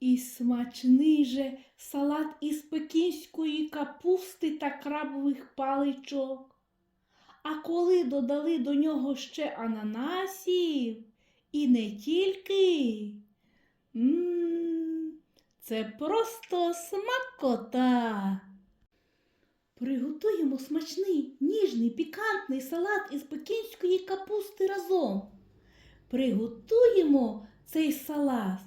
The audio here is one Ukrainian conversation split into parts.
І смачний же салат із пекінської капусти та крабових паличок. А коли додали до нього ще ананасів, і не тільки. Мм, це просто смакота. Приготуємо смачний, ніжний, пікантний салат із пекінської капусти разом. Приготуємо цей салат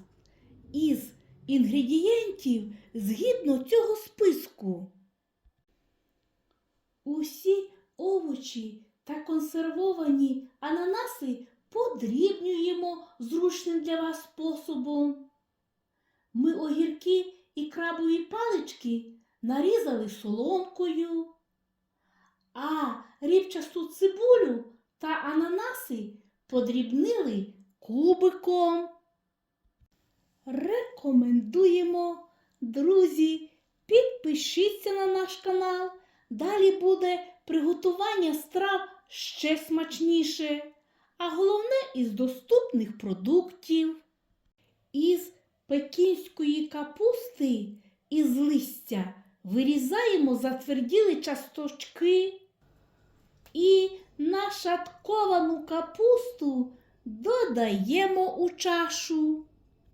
із інгредієнтів згідно цього списку. Усі овочі та консервовані ананаси подрібнюємо зручним для вас способом. Ми огірки і крабові палички нарізали соломкою, а рібчасту цибулю та ананаси подрібнили кубиком. Рекомендуємо, друзі, підпишіться на наш канал. Далі буде приготування страв ще смачніше, а головне із доступних продуктів. Із пекінської капусти із листя вирізаємо затверділі часточки і нашатковану капусту додаємо у чашу.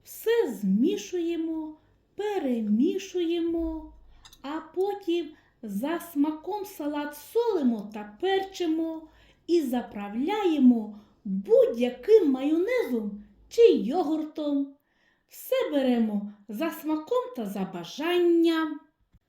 Все змішуємо, перемішуємо, а потім за смаком салат солимо та перчимо і заправляємо будь-яким майонезом чи йогуртом. Все беремо за смаком та за бажанням.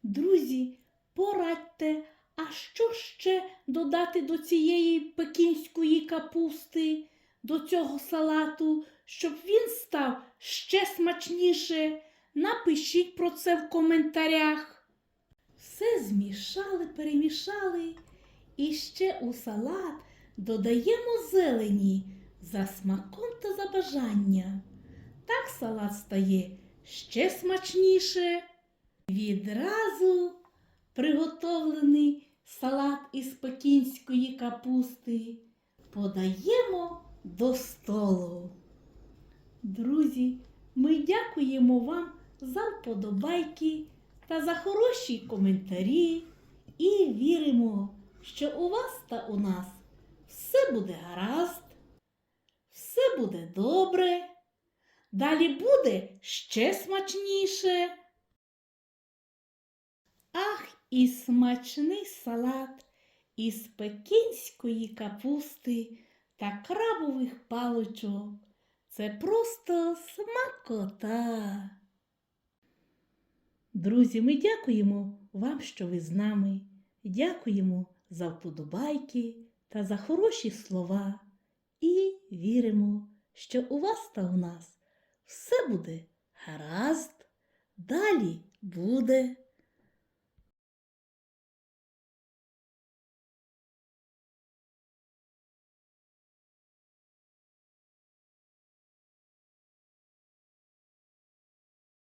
Друзі, порадьте, а що ще додати до цієї пекінської капусти, до цього салату, щоб він став ще смачніше? Напишіть про це в коментарях. Все змішали, перемішали. І ще у салат додаємо зелені за смаком та за бажанням. Так салат стає ще смачніше. Відразу приготовлений салат із пекінської капусти подаємо до столу. Друзі, ми дякуємо вам за вподобайки та за хороші коментарі і віримо, що у вас та у нас все буде гаразд, все буде добре. Далі буде ще смачніше. Ах, і смачний салат із пекінської капусти та крабових паличок. Це просто смакота. Друзі, ми дякуємо вам, що ви з нами. Дякуємо за вподобайки та за хороші слова. І віримо, що у вас та у нас все буде гаразд, далі буде.